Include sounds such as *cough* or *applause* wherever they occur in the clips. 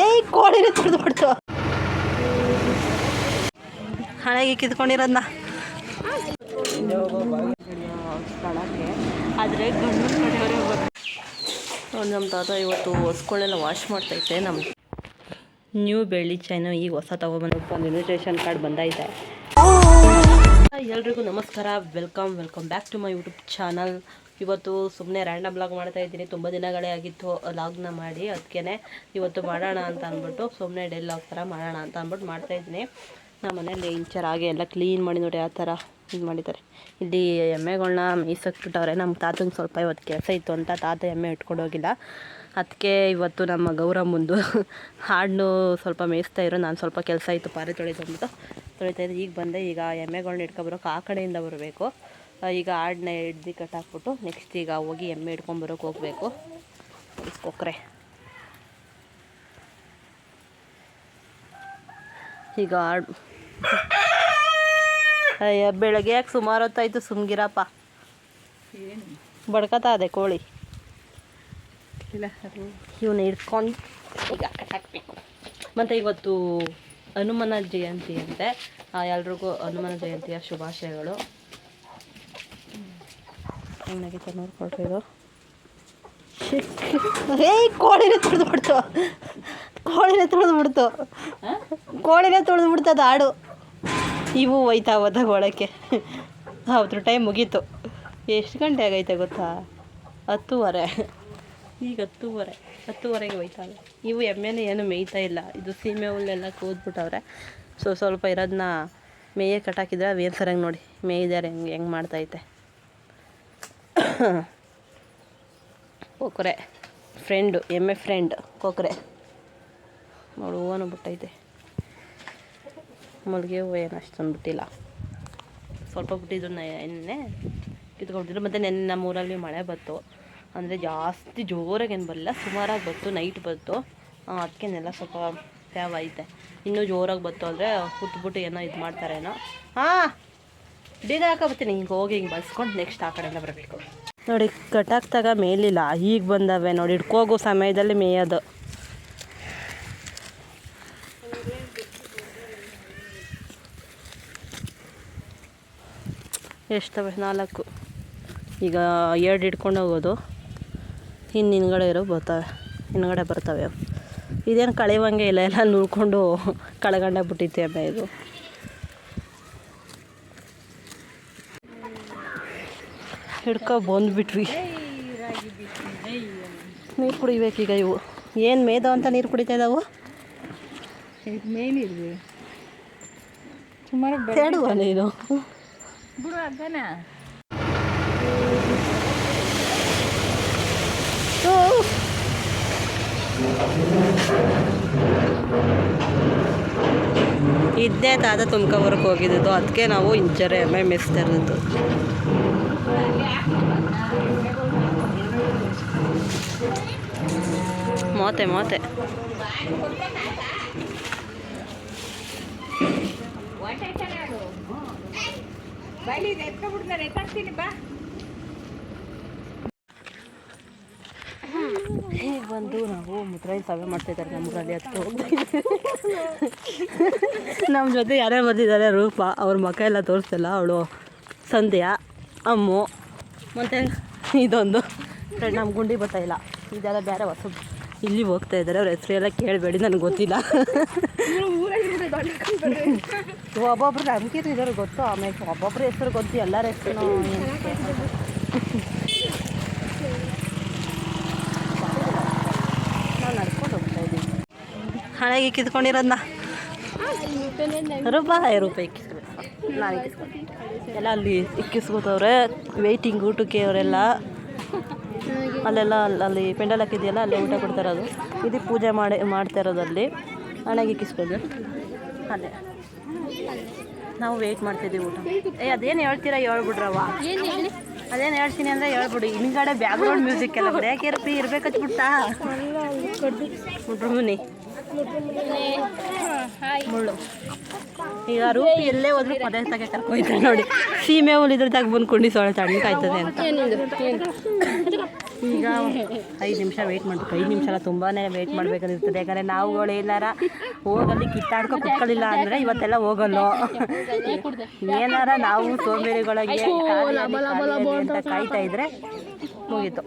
ಏಯ್ ಕೋಳಿನೇ ತುಳಿದು ಬಿಡ್ತು ಹಣೆಗೆ ಕಿತ್ಕೊಂಡಿರೋದನ್ನ ಸ್ಥಳಕ್ಕೆ ಆದರೆ ಗಂಡು ಕಡೆಯವರೇ ನಮ್ಮ ತಾತ ಇವತ್ತು ಹೊಸ್ಕೊಳ್ಳೆಲ್ಲ ವಾಶ್ ಮಾಡ್ತೈತೆ ನಮ್ಮ ನ್ಯೂ ಬೆಳ್ಳಿ ಚೈನು ಈಗ ಹೊಸ ತಗೊಬಂದು ಒಂದು ಇನ್ವಿಟೇಷನ್ ಕಾರ್ಡ್ ಬಂದೈತೆ ಎಲ್ರಿಗೂ ನಮಸ್ಕಾರ. Welcome welcome back to my YouTube channel ಇವತ್ತು ಸುಮ್ಮನೆ ರ್ಯಾಂಡಮ್ ಬ್ಲಾಗ್ ಮಾಡ್ತಾ ಇದ್ದೀನಿ. ತುಂಬ ದಿನಗಳೇ ಆಗಿತ್ತು ಲಾಗ್ನ ಮಾಡಿ ಅದಕ್ಕೇ ಇವತ್ತು ಮಾಡೋಣ ಅಂತ ಅಂದ್ಬಿಟ್ಟು ಸುಮ್ಮನೆ ಡೆಲ್ ಲಾಗ್ ಥರ ಮಾಡೋಣ ಅಂತ ಅಂದ್ಬಿಟ್ಟು ಮಾಡ್ತಾ ಇದ್ದೀನಿ. ನಮ್ಮ ಮನೇಲಿ ಇಂಚರ್ ಹಾಗೆ ಎಲ್ಲ ಕ್ಲೀನ್ ಮಾಡಿ ನೋಡಿ ಆ ಥರ ಇದು ಮಾಡಿದ್ದಾರೆ. ಇಲ್ಲಿ ಎಮ್ಮೆಗಳನ್ನ ಮೀಸಕ್ಬಿಟ್ಟವ್ರೆ. ನಮ್ಮ ತಾತಂಗೆ ಸ್ವಲ್ಪ ಇವತ್ತು ಕೆಲಸ ಇತ್ತು ಅಂತ ತಾತ ಎಮ್ಮೆ ಇಟ್ಕೊಂಡು ಹೋಗಿಲ್ಲ. ಅದಕ್ಕೆ ಇವತ್ತು ನಮ್ಮ ಗೌರಮ್ಮಂದು *laughs* ಹಾಡನ್ನು ಸ್ವಲ್ಪ ಮೇಯಿಸ್ತಾ ಇರೋ ನಾನು ಸ್ವಲ್ಪ ಕೆಲಸ ಇತ್ತು ಪಾರೆ ತೊಳಿತು ಅಂದ್ಬಿಟ್ಟು. ತೊಳಿತಾ ಇದ್ದೆ ಈಗ ಬಂದೆ. ಈಗ ಎಮ್ಮೆಗಳನ್ನ ಇಟ್ಕೊಬರೋಕೆ ಆ ಕಡೆಯಿಂದ ಬರಬೇಕು. ಈಗ ಆಡನ್ನ ಹಿಡ್ದು ಕಟ್ಟಾಕ್ಬಿಟ್ಟು ನೆಕ್ಸ್ಟ್ ಈಗ ಹೋಗಿ ಎಮ್ಮೆ ಹಿಡ್ಕೊಂಬರೋಕೆ ಹೋಗಬೇಕು. ಕೊಕ್ರೆ ಈಗ ಆಡು ಅಯ್ಯ ಬೆಳಗ್ಗೆ ಯಾಕೆ ಸುಮಾರು ಹೊತ್ತಾಯಿತು ಸುಮ್ಗಿರಪ್ಪ? ಬಡ್ಕತಾ ಇದೆ ಕೋಳಿ. ಇವನ್ನ ಹಿಡ್ಕೊಂಡು ಈಗ ಕಟ್ಟಾಕ್ಬೇಕು. ಮತ್ತು ಇವತ್ತು ಹನುಮನ ಜಯಂತಿ ಅಂತೆ. ಎಲ್ರಿಗೂ ಹನುಮನ ಜಯಂತಿಯ ಶುಭಾಶಯಗಳು. ಹೆಂಗಾಗೈತೆ ನೋಡ್ಕೊಳ್ರಿ ಇದು. ಏಯ್ ಕೋಳಿನೇ ತೊಳೆದು ಬಿಡ್ತು ಕೋಳಿನೇ ತೊಳೆದು ಬಿಡ್ತು ಕೋಳಿನೇ ತುಳಿದು ಬಿಡ್ತದ ಆಡು. ಇವು ಹೋಯ್ತಾ ಹೋದಾಗ ಒಳಕ್ಕೆ ಹೌದ್ರ ಟೈಮ್ ಮುಗೀತು. ಎಷ್ಟು ಗಂಟೆ ಆಗೈತೆ ಗೊತ್ತಾ? ಹತ್ತುವರೆ. ಈಗ ಹತ್ತುವರೆ. ಹತ್ತುವರೆಗೆ ಹೋಯ್ತಾವೆ ಇವು ಎಮ್ಮೆನೇ ಏನು ಮೇಯ್ತಾ ಇಲ್ಲ. ಇದು ಸೀಮೆ ಹುಲ್ಲೆಲ್ಲ ಕೂದ್ಬಿಟ್ಟವ್ರೆ. ಸೊ ಸ್ವಲ್ಪ ಇರೋದನ್ನ ಮೇಯೇ ಕಟ್ಟಾಕಿದ್ರೆ ಅವೇನು ಸರಿಯಾಗಿ ನೋಡಿ. ಮೇಯ್ದಾರೆ ಹೆಂಗೆ ಹೆಂಗೆ ಮಾಡ್ತೈತೆ *laughs* ಕೊಕ್ರೆ. ಫ್ರೆಂಡು ಎಮ್ಮೆ ಫ್ರೆಂಡ್ ಕೊಕ್ರೆ. ನೋಡು, ಹೂವನು ಬಿಟ್ಟೈತೆ. ಮಲ್ಲಿಗೆ ಹೂವು ಏನು ಅಷ್ಟೊಂದು ಬಿಟ್ಟಿಲ್ಲ ಸ್ವಲ್ಪ ಬಿಟ್ಟಿದ್ದು ನೆನ್ನೆ ಕಿತ್ಕೊಂಡಿದ್ರು ಮತ್ತು ನೆನ್ನೆ ನಮ್ಮ ಊರಲ್ಲಿ ಮಳೆ ಬಂತು. ಅಂದರೆ ಜಾಸ್ತಿ ಜೋರಾಗಿ ಏನು ಬರಲಿಲ್ಲ. ಸುಮಾರಾಗಿ ಬಂತು ನೈಟ್ ಬಂತು. ಅದಕ್ಕೆನೆಲ್ಲ ನೆಲ ಸ್ವಲ್ಪ ಫ್ಯಾವ್ ಐತೆ. ಇನ್ನೂ ಜೋರಾಗಿ ಬಂತು ಅಂದರೆ ಕುತ್ಬಿಟ್ಟು ಏನೋ ಇದು ಮಾಡ್ತಾರೇನೋ ಹಾಂ ಡೀನ ಹಾಕೋಬತ್ತೀನಿ ಹಿಂಗೆ ಹೋಗಿ ಹಿಂಗೆ ಬಸ್ಕೊಂಡು ನೆಕ್ಸ್ಟ್ ಆ ಕಡೆಯಿಂದ ಬರಬೇಕು. ನೋಡಿ ಕಟ್ಟಾಕ್ದಾಗ ಮೇಲಿಲ್ಲ. ಈಗ ಬಂದವೆ ನೋಡಿ, ಹಿಡ್ಕೋಗೋ ಸಮಯದಲ್ಲಿ ಮೇಯೋದು. ಎಷ್ಟವೆ? ನಾಲ್ಕು. ಈಗ ಎರಡು ಹಿಡ್ಕೊಂಡು ಹೋಗೋದು. ಇನ್ನು ಹಿಂದ್ಗಡೆ ಇರೋ ಬರ್ತವೆ. ಹಿಂದ್ಗಡೆ ಬರ್ತವೆ. ಇದೇನು ಕಳೆಯುವಂಗೆ ಇಲ್ಲ, ಎಲ್ಲ ನೋಡ್ಕೊಂಡು ಕಳೆಗಂಡ ಬಿಟ್ಟಿತ್ತೆ ಅಮ್ಮ ಇದು? ಹಿಡ್ಕೊ ಬಂದ್ಬಿಟ್ವಿ. ನೀರು ಕುಡಿಬೇಕೀಗ ಇವು. ಏನು ಮೇದವ ಅಂತ ನೀರು ಕುಡಿತಾ ಇದ್ದಾವು ಮೇಲಿರ್ವಿ ಸುಮಾರು ಹೇಳುವ ನೀನು. ಬಿಡು ಇದ್ದೇ ತಾತ ತುಮಕವರ್ಗೆ ಹೋಗಿದ್ದು ಅದಕ್ಕೆ ನಾವು ಇಂಚರೆ ಎಮ್ಮೆ ಮೆಸ್ತಾ ಇರೋದು ಮೋತೆ ಮೋತೆ ಈಗ ಬಂದು ನಾವು ಮುದ್ರಾಯಿ ಸಭೆ ಮಾಡ್ತಾ ಇದ್ದಾರೆ ಹತ್ತು ನಮ್ಮ ಜೊತೆ ಯಾರೇ ಬಂದಿದ್ದಾರೆ? ರೂಪ. ಅವ್ರ ಮಕ್ಕ ಎಲ್ಲ ತೋರಿಸ್ತಿಲ್ಲ ಅವಳು. ಸಂಧ್ಯಾ, ಅಮ್ಮು. ಮತ್ತು? ಇದೊಂದು. ನಮ್ಮ ಗುಂಡಿ ಇಲ್ಲ. ಇದೆಲ್ಲ ಬೇರೆ ಹೊಸ ಇಲ್ಲಿ ಹೋಗ್ತಾ ಇದ್ದಾರೆ, ಅವ್ರ ಹೆಸರು ಎಲ್ಲ ಕೇಳಬೇಡಿ, ನನಗೆ ಗೊತ್ತಿಲ್ಲ. ಒಬ್ಬೊಬ್ರು ನಂಬಿಕೆ ಇದ್ದಾರೆ ಗೊತ್ತು, ಆಮೇಲೆ ಒಬ್ಬೊಬ್ರ ಹೆಸರು ಗೊತ್ತು, ಎಲ್ಲರ ಹೆಸರು ಹಣೆಗೆ ಕಿತ್ಕೊಂಡಿರೋದನ್ನ ರೂಪಾಯಿ ರೂಪಾಯಿ ಕಿತ್ಕೊಂಡು ನಾನು ಇಕ್ಕಿಸ್ಕೊಂಡು ಎಲ್ಲ ಅಲ್ಲಿ ಇಕ್ಕಿಸ್ಕೋತವ್ರೆ ವೆಯ್ಟಿಂಗ್ ಊಟಕ್ಕೆ ಅವರೆಲ್ಲ. ಅಲ್ಲೆಲ್ಲ ಅಲ್ಲಿ- ಅಲ್ಲಿ ಪೆಂಡಲ್ ಹಾಕಿದೆಯಲ್ಲ ಅಲ್ಲೇ ಊಟ ಕೊಡ್ತಾ ಇರೋದು ಇದು ಪೂಜೆ ಮಾಡಿ ಮಾಡ್ತಾ ಇರೋದು ಅಲ್ಲಿ. ಹಣೆಗೆ ಇಕ್ಕಿಸ್ಕೊಂಡು ಅಲ್ಲೇ. ನಾವು ವೆಯ್ಟ್ ಮಾಡ್ತಿದ್ದೀವಿ ಊಟ. ಏ ಅದೇನು ಹೇಳ್ತೀರಾ ಹೇಳ್ಬಿಡ್ರವ್ವ. ಅದೇನು ಹೇಳ್ತೀನಿ ಅಂದರೆ ಹೇಳ್ಬಿಡಿ. ಹಿಂಗಡೆ ಬ್ಯಾಕ್ಗ್ರೌಂಡ್ ಮ್ಯೂಸಿಕ್ ಎಲ್ಲ ಯಾಕೆ ಇರ್ಪಿ ಇರ್ಬೇಕು ಹಚ್ಬಿಡ್ತಾ ಮುನಿ ಮುಳ್ಳು. ಈಗ ರೂಪಿ ಎಲ್ಲೇ ಹೋದ್ರು ಪದೇ ತಗೆ ಕರ್ಕೊಯ್ತಾರೆ ನೋಡಿ. ಸೀಮೆ ಹುಲ್ ಇದ್ರ ತಗ ಬಂದು ಕುಂಡಿ ಸೊಳ್ಳೆ ಆಯ್ತದೆ ಅಂತ. ಈಗ ಐದು ನಿಮಿಷ ವೆಯ್ಟ್ ಮಾಡಬೇಕು. ಐದು ನಿಮಿಷ ಎಲ್ಲ ತುಂಬಾ ವೆಯ್ಟ್ ಮಾಡ್ಬೇಕಾಗಿರ್ತದೆ. ಯಾಕಂದರೆ ನಾವುಗಳು ಏನಾರ ಹೋಗಲ್ಲಿ ಕಿತ್ತಾಡ್ಕೊ ಕುತ್ಕೊಳ್ಳಿಲ್ಲ ಅಂದರೆ ಇವತ್ತೆಲ್ಲ ಹೋಗಲ್ಲ. ಏನಾರ ನಾವು ಸೋಂಬೇರಿಗಳಿಗೆ ಅಂತ ಕಾಯ್ತಾ ಇದ್ರೆ ಮುಗೀತು.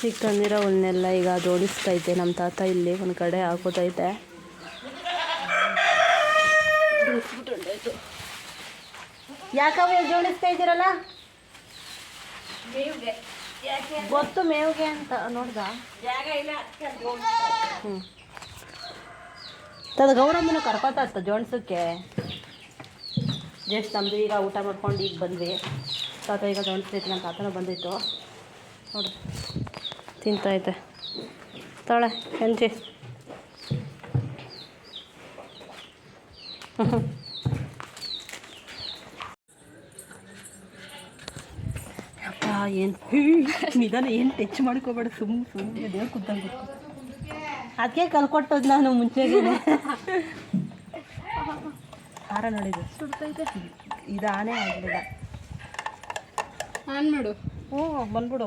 ಈಗ ತಂದಿರೋ ಹುಲ್ನೆಲ್ಲ ಈಗ ಜೋಡಿಸ್ತೈತೆ ನಮ್ಮ ತಾತ ಇಲ್ಲಿ ಒಂದು ಕಡೆ ಹಾಕೋತೈತೆ ಯಾಕವ ಜೋಡಿಸ್ತಾ ಇದ್ದೀರಲ್ಲ? ಗೊತ್ತು ಮೇವಿಗೆ ಅಂತ ನೋಡ್ದ? ಹ್ಞೂ ತದ ಗೌರಮ್ಮನ ಕರ್ಕೊತ ಜೋಣಸಕ್ಕೆ. ಜಸ್ಟ್ ನಮ್ಮದು ಈಗ ಊಟ ಮಾಡ್ಕೊಂಡು ಈಗ ಬಂದ್ವಿ. ತಾತ ಈಗ ಜೋಣಿಸ್ತೈತಿ ನಮ್ಮ ತಾತನ ಬಂದಿತ್ತು. ನೋಡಿ ತಿಂತೈತೆ. ತೊಳೆ ಹೆಂಚಿ ಅಪ್ಪ ಏನು ನಿಧಾನ ಏನು ಟಚ್ ಮಾಡ್ಕೋಬೇಡ ಸುಮ್ಮನೆ ಸುಮ್ಮನೆ ದೇವ್ರು ಕೂತಂಗೆ ಅದಕ್ಕೆ ಕಲ್ಕೊಟ್ಟದ್ ನಾನು ಮುಂಚೆ ಹಾರ ನೋಡಿದ್ದು ಇದು ಆನೆ ಆಗಲಿಲ್ಲ ಆನ್ ಮಾಡು. ಹ್ಞೂ ಬಂದ್ಬಿಡು.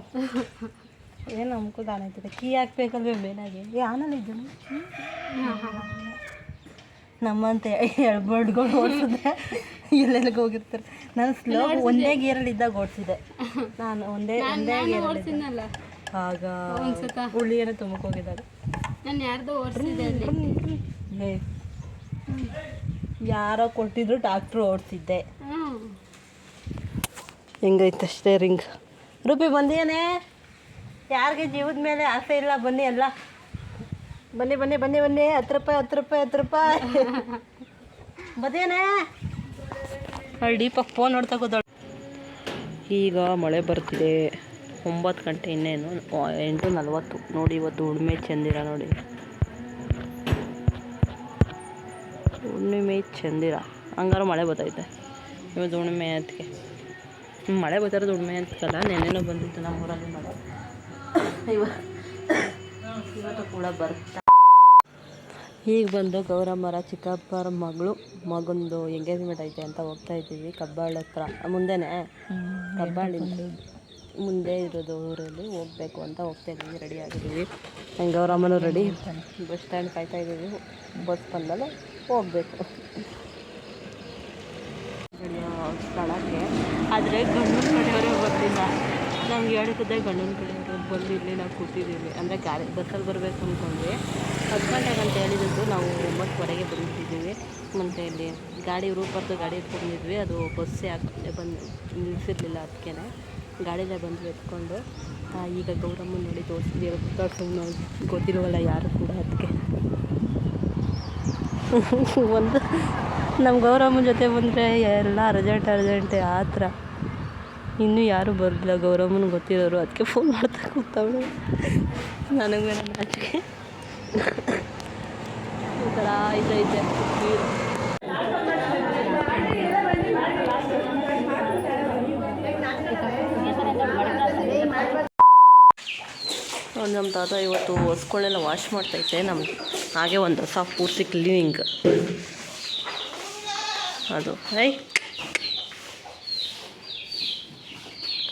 ಏನು ಅಮ್ಕುದ ಆನೆ ಆಯ್ತದೆ ಕೀ ಹಾಕ್ಬೇಕಲ್ವೇ ಮೇಲಾಗಿ ಏ ಆನಲ್ಲಿ ಇದ್ದನು ನಮ್ಮಂತೆ ಎಳ್ಬಡ್ಗಳು ಓಡಿಸಿದ್ರೆ. ಎಲ್ಲೆಲ್ಲಿಗೆ ಹೋಗಿರ್ತಾರೆ. ನಾನು ಸ್ಲೋ ಒಂದೇ ಗೇರಲ್ಲಿ ಇದ್ದಾಗ ಓಡಿಸಿದೆ ನಾನು ಒಂದೇ ಒಂದೇ ಗೇರಲ್ಲಿ ಆಗ ಹುಳಿಯನ್ನು ತುಂಬಕ್ಕೆ ಹೋಗಿದ್ದಾರೆ ನಾನು ಯಾರ್ದೋ ಓಡಿಸಿದೆ ಅಲ್ಲಿ. ಯಾರೋ ಕೊಟ್ಟಿದ್ರು ಡಾಕ್ಟ್ರು ಓಡಿಸಿದ್ದೆ. ಹಿಂಗೈತೆ ಸ್ಟೇರಿಂಗ್ ರೂಪಿ ಬಂದೇನೆ ಯಾರಿಗೆ ಜೀವದ ಮೇಲೆ ಆಸೆ ಇಲ್ಲ ಬನ್ನಿ ಎಲ್ಲ. ಬನ್ನಿ ಬನ್ನಿ ಬನ್ನಿ ಬನ್ನಿ. ಹತ್ತು ರೂಪಾಯಿ ಹತ್ತು ರೂಪಾಯಿ ಹತ್ತು ರೂಪಾಯಿ. *laughs* ಬದೇನೆ ದೀಪಕ್ ಫೋನ್ ನೋಡ್ತಾ ಕೂತಾಳೆ. ಈಗ ಮಳೆ ಬರ್ತಿದೆ. ಒಂಬತ್ತು ಗಂಟೆ ಇನ್ನೇನು ಎಂಟು ನಲ್ವತ್ತು. ನೋಡಿ ಇವತ್ತು ಹುಣ್ಮೆ ಚಂದಿರ ನೋಡಿ. ಹುಣ್ಣಿಮೆ ಚಂದಿರ ಹಂಗಾರು ಮಳೆ ಬರ್ತೈತೆ. ಇವತ್ತು ಹುಣ್ಣಿಮೆ ಅದಕ್ಕೆ ಮಳೆ ಬರ್ತಿರೋದು ಹುಣ್ಣಿಮೆ ಅಂತಲ್ಲ ನೆನ್ನೆನೂ ಬಂದಿತ್ತು ನಮ್ಮೂರಲ್ಲಿ ಮಳೆ. ಇವ ಇವತ್ತು ಕೂಡ ಬರ್ತಾ ಈಗ ಬಂದು ಗೌರಮ್ಮರ ಚಿಕ್ಕಪ್ಪರ ಮಗಳು, ಮಗಂದು ಎಂಗೇಜ್ಮೆಂಟ್ ಐತೆ ಅಂತ ಹೋಗ್ತಾ ಇದ್ದೀವಿ. ಕಬ್ಬಾಳ ಹತ್ರ. ಮುಂದೆನೆ ಕಬ್ಬಾಳಿಂದ ಮುಂದೆ ಇರೋದು ಊರಲ್ಲಿ ಹೋಗ್ಬೇಕು ಅಂತ ಹೋಗ್ತಾ ಇದ್ದೀವಿ. ರೆಡಿ ಆಗಿದ್ದೀವಿ. ಗೌರಮ್ಮನೂ ರೆಡಿ. ಬಸ್ ಸ್ಟ್ಯಾಂಡ್ ಕಾಯ್ತಾ ಇದ್ದೀವಿ. ಬಸ್ ಬಂದಲ್ಲ ಹೋಗಬೇಕು. ಸ್ಥಳಕ್ಕೆ. ಆದರೆ ಗಂಡು ಕಡೆಯವರೇ ಬಂದಿಲ್ಲ ನಮ್ಗೆ ಹೇಳಿದ್ದೆ ಗಂಡನ ಕಡೆಯವರು ಬಂದು ಇಲ್ಲಿ ನಾವು ಕೂತಿದ್ದೀವಿ. ಅಂದರೆ ಗಾಡಿ ಬಸ್ಸಲ್ಲಿ ಬರಬೇಕು ಅಂದ್ಕೊಂಡ್ವಿ ಹತ್ತು ಗಂಟೆಗೆ ಅಂತ ಹೇಳಿದ್ದು ನಾವು ಒಂಬತ್ತುವರೆಗೆ ಬಂದಿದ್ದೀವಿ. ಮತ್ತು ಇಲ್ಲಿ ಗಾಡಿ ರೂಪರ್ದು ಗಾಡಿ ಎತ್ಕೊಂಡಿದ್ವಿ ಅದು ಬಸ್ಸೇ ಹಾಕಿ ಬಂದು ನಿಲ್ಲಿಸಿರಲಿಲ್ಲ ಅದಕ್ಕೆ ಗಾಡಿಲೇ ಬಂದು ಎತ್ಕೊಂಡು ಈಗ ಗೌರಮ್ಮ ನೋಡಿ ತೋರಿಸಿದ್ದೀವಿ ತೋರಿಸೋ ಗೊತ್ತಿಲ್ವಲ್ಲ ಯಾರು ಕೂಡ ಅದಕ್ಕೆ *laughs* ಒಂದು ನಮ್ಮ ಗೌರಮ್ಮನ ಜೊತೆ ಬಂದರೆ ಎಲ್ಲ ಅರ್ಜೆಂಟ್, ಅರ್ಜೆಂಟೆ, ಆ ಥರ. ಇನ್ನೂ ಯಾರೂ ಬರಲಿಲ್ಲ ಗೌರಮ್ಮನ ಗೊತ್ತಿರೋರು, ಅದಕ್ಕೆ ಫೋನ್ ಮಾಡ್ತಾ ಕೂತವಳು. ನನಗೆ ಬೇರೆ ನಾಚಿಕೆ ಈ ಥರ ನಮ್ಮ ತಾತ ಇವತ್ತು ಹೊಸ್ಕೊಳ್ಳೆಲ್ಲ ವಾಶ್ ಮಾಡ್ತೈತೆ ನಮ್ಮ ಹಾಗೆ ಒಂದು ಹೊಸ ಪೂರ್ತಿ ಕ್ಲೀನಿಂಗ್ ಅದು ಐ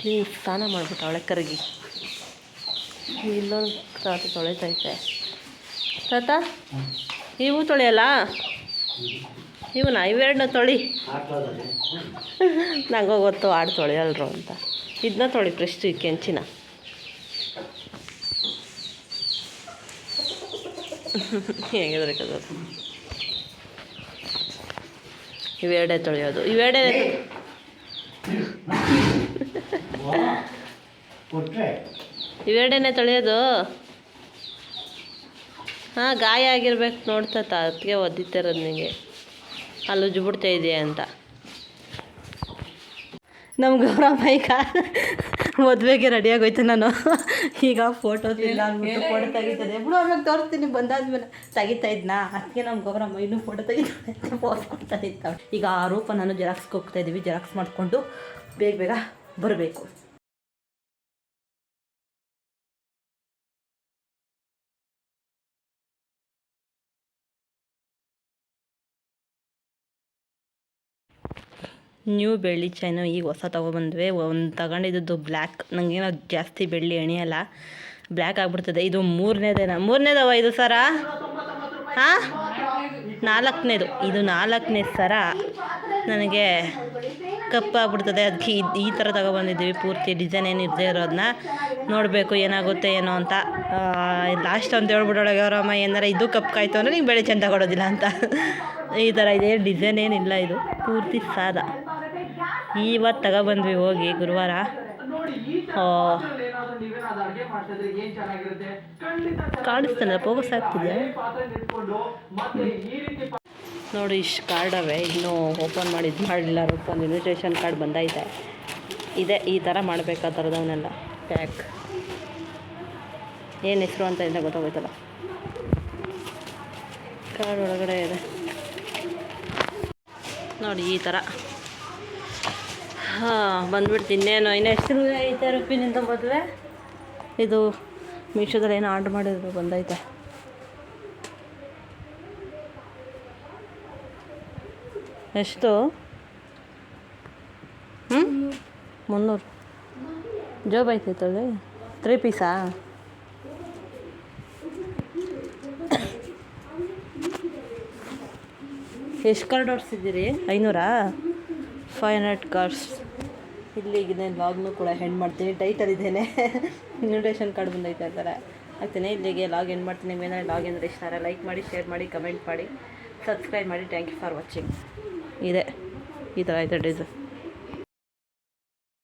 ಕ್ಲೀನ್ ಸ್ನಾನ ಮಾಡಿಬಿಟ್ಟವಳೆ ಕರಗಿ. ಇಲ್ಲೊಂದು ತಾತ ತೊಳೆತೈತೆ. ತಾತ ಇವು ತೊಳೆಯಲ್ಲ? ಇವನ? ಇವೆರಡನ್ನ ತೊಳಿ. ನಂಗೆ ಗೊತ್ತು, ಆಡು ತೊಳೆಯಲ್ರು ಅಂತ. ಇದನ್ನ ತೊಳಿ ಪ್ರೆಸ್ಟ್ ಈ ಕೆಂಚಿನ. ಹೇಗಿದ್ರೆ ಕದ ಇವೆರಡೇ ತೊಳೆಯೋದು. ಇವೆರಡೇ ಇವೆರಡೇನೆ ತೊಳೆಯೋದು? ಹಾಂ ಗಾಯ ಆಗಿರ್ಬೇಕು ನೋಡ್ತಾ ಅದಕ್ಕೆ ಒದ್ದಿತ್ತಿರೋದು ನಿನಗೆ. ಅಲ್ಲಿ ಉಜ್ಬಿಡ್ತಾ ಇದೆಯಾ ಅಂತ. ನಮ್ಮ ಗೌರಮ್ಮ ಈಗ ಮದುವೆಗೆ ರೆಡಿಯಾಗೋಯ್ತು ನಾನು. ಈಗ ಫೋಟೋಸ್ ಇಲ್ಲ ಅಂದ್ಬಿಟ್ಟು ಫೋಟೋ ತೆಗಿತದೆ. ಬಿಡು ಆಮೇಲೆ ತೋರಿಸ್ತೀನಿ. ಬಂದಾದ್ಮೇಲೆ ತೆಗಿತಾ ಇದ್ನಾ? ಅದಕ್ಕೆ ನಮ್ಮ ಗೌರಮ್ಮ ಇನ್ನೂ ಫೋಟೋ ತೆಗಿತಾ ಫೋಸ್ ಪೋಸ್ ಕೊಡ್ತಾ ಈಗ ಆ ರೂಪ ನಾನು ಜೆರಾಕ್ಸ್ಗೆ ಹೋಗ್ತಾ ಇದ್ದೀವಿ ಜೆರಾಕ್ಸ್ ಮಾಡಿಕೊಂಡು ಬೇಗ ಬೇಗ ಬರಬೇಕು. ನ್ಯೂ ಬೆಳ್ಳಿ ಚೈನು ಈಗ ಹೊಸ ತೊಗೊಬಂದ್ವಿ ಒಂದು ತಗೊಂಡಿದ್ದು ಬ್ಲ್ಯಾಕ್ ನನಗೇನೋ ಜಾಸ್ತಿ ಬೆಳ್ಳಿ ಎಣಿಯಲ್ಲ. ಬ್ಲ್ಯಾಕ್ ಆಗಿಬಿಡ್ತದೆ. ಇದು ಮೂರನೇದೇನ? ಮೂರನೇದವ ಇದು ಸರ? ಹಾಂ? ನಾಲ್ಕನೇದು. ಇದು ನಾಲ್ಕನೇ ಸರ. ನನಗೆ ಕಪ್ಪಾಗ್ಬಿಡ್ತದೆ ಅದಕ್ಕೆ ಇದು ಈ ಥರ ತಗೊಬಂದಿದ್ದೀವಿ ಪೂರ್ತಿ ಡಿಸೈನ್ ಏನು ಇರದೇ ಇರೋದನ್ನ ನೋಡಬೇಕು ಏನಾಗುತ್ತೆ ಏನೋ ಅಂತ. ಲಾಸ್ಟ್ ಅಂತ ಹೇಳ್ಬಿಡೋಳಗೆ ಅವರಮ್ಮ ಏನಾರ ಇದು ಕಪ್ಪಾಯ್ತು ಅಂದರೆ ನಿಂಗೆ ಬೆಳೆ ಚೆಂದ ಕೊಡೋದಿಲ್ಲ ಅಂತ. ಈ ಥರ ಇದೆ. ಡಿಸೈನ್ ಏನಿಲ್ಲ ಇದು. ಪೂರ್ತಿ ಸಾದಾ. ಇವತ್ತು ತಗೊಬಂದ್ವಿ, ಹೋಗಿ ಗುರುವಾರ. ಕಾಣಿಸ್ತಾನೆ ಫೋಕಸ್ ಆಗ್ತಿದೆ. ನೋಡಿ, ಇಷ್ಟು ಕಾರ್ಡ್ ಅವೆ, ಇನ್ನೂ ಓಪನ್ ಮಾಡಿ ಇದು ಮಾಡಲಿಲ್ಲ ಒಂದು ಇನ್ವಿಟೇಷನ್ ಕಾರ್ಡ್ ಬಂದೈತೆ. ಇದೆ, ಈ ಥರ ಮಾಡಬೇಕು ಥರದವನ್ನೆಲ್ಲ ಪ್ಯಾಕ್ ಏನು ಹೆಸರು ಅಂತ ಎಲ್ಲ ಗೊತ್ತಾಗೋಯ್ತಲ್ಲ. ಕಾರ್ಡ್ ಒಳಗಡೆ ಇದೆ. ನೋಡಿ, ಈ ಥರ ಹಾಂ ಬಂದ್ಬಿಟ್ಟು ಇನ್ನೇನು, ಇನ್ನು ಹೆಸರು ಐತೆ ರುಪಿನಿಂದ ಮದುವೆ? ಇದು ಮೀಶೋದಲ್ಲಿ ಏನೋ ಆರ್ಡ್ರ್ ಮಾಡಿದ್ರು ಬಂದೈತೆ. ಎಷ್ಟು? ಹ್ಞೂ ಮುನ್ನೂರು. ಜೋಬ್ ಐತೈತಲ್ಲಿ ತ್ರೀ ಪೀಸಾ ಎಷ್ಟು ಕಾರ್ಡ್ ಓಡಿಸಿದ್ದೀರಿ? ಐನೂರಾ? ಫೈವ್ ಹಂಡ್ರೆಡ್ ಕಾರ್ಡ್ಸ್ ಇಲ್ಲಿಗೆ ನಾನು ಲಾಗ್ನು ಕೂಡ ಹೆಂಡ್ ಮಾಡ್ತೀನಿ. ಟೈಟಲ್ ಇದ್ದೇನೆ ಇನ್ವಿಟೇಷನ್ ಕಾರ್ಡ್ ಬಂದೈತೆ ಆ ಥರ ಆಗ್ತೀನಿ ಇಲ್ಲಿಗೆ ಲಾಗ್ ಎಂಡ್ ಮಾಡ್ತೀನಿ. ನಿಮ್ಗೆ ಲಾಗ್ ಅಂದರೆ ಇಷ್ಟ ಲೈಕ್ ಮಾಡಿ ಶೇರ್ ಮಾಡಿ ಕಮೆಂಟ್ ಮಾಡಿ. ಸಬ್ಸ್ಕ್ರೈಬ್ ಮಾಡಿ. ಥ್ಯಾಂಕ್ ಯು ಫಾರ್ ವಾಚಿಂಗ್ ಇದೆ. ಈ ಥರ ಐತೆ ಡಿಸೈನ್